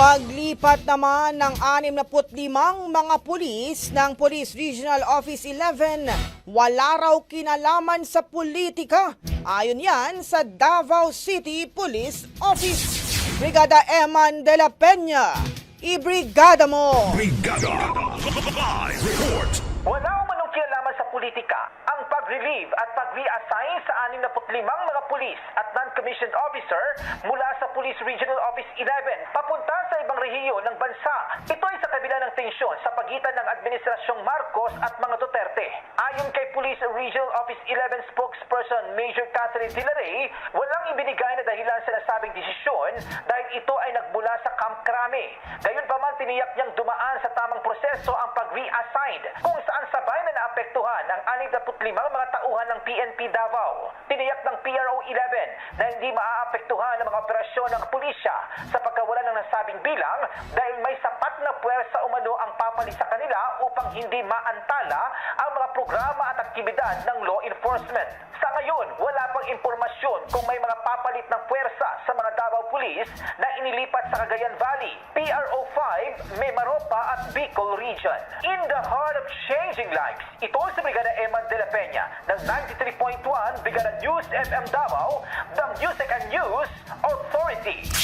Paglipat naman ng 65 mga pulis ng Police Regional Office 11, wala raw kinalaman sa politika. Ayon yan sa Davao City Police Office. Brigada Eman de la Peña, ibrigada mo! Brigada. Live report. Wala umanong kinalaman sa politika ang pag-relieve at pag-reassign sa 65 mga pulis at non-commissioned officer mula sa Police Regional Office 11 papunta sa ibang rehiyon ng bansa. Ito ay sa kabila ng tensyon sa pagitan ng Administrasyong Marcos at mga Duterte. Ayon kay Police Regional Office 11 spokesperson Major Catherine Tilaray, walang ibinigay na dahilan sa nasabing desisyon dahil ito ay nagmula sa Camp Crame. Gayunpaman tiniyak niyang dumaan sa tamang proseso ang pag-reassign kung saan sabay na naapektuhan ang 65 mga tauhan ng PNP Davao. Tiniyak ng PRO 11 na hindi maaapektuhan ang mga operasyon ng pulisya sa pagkawala ng nasabing bilang dahil may sapat na puwersa umano ang papalit sa kanila upang hindi maantala ang mga programa at aktibidad ng law enforcement. Sa ngayon, wala pang impormasyon kung may mga papalit ng puwersa sa mga Davao Police na inilipat sa Cagayan Valley, PRO 5, Mimaropa at Region. In the heart of changing lives, ito si Brigada Eman de la Peña ng 93.1 Brigada News FM Davao, the Music and News Authority.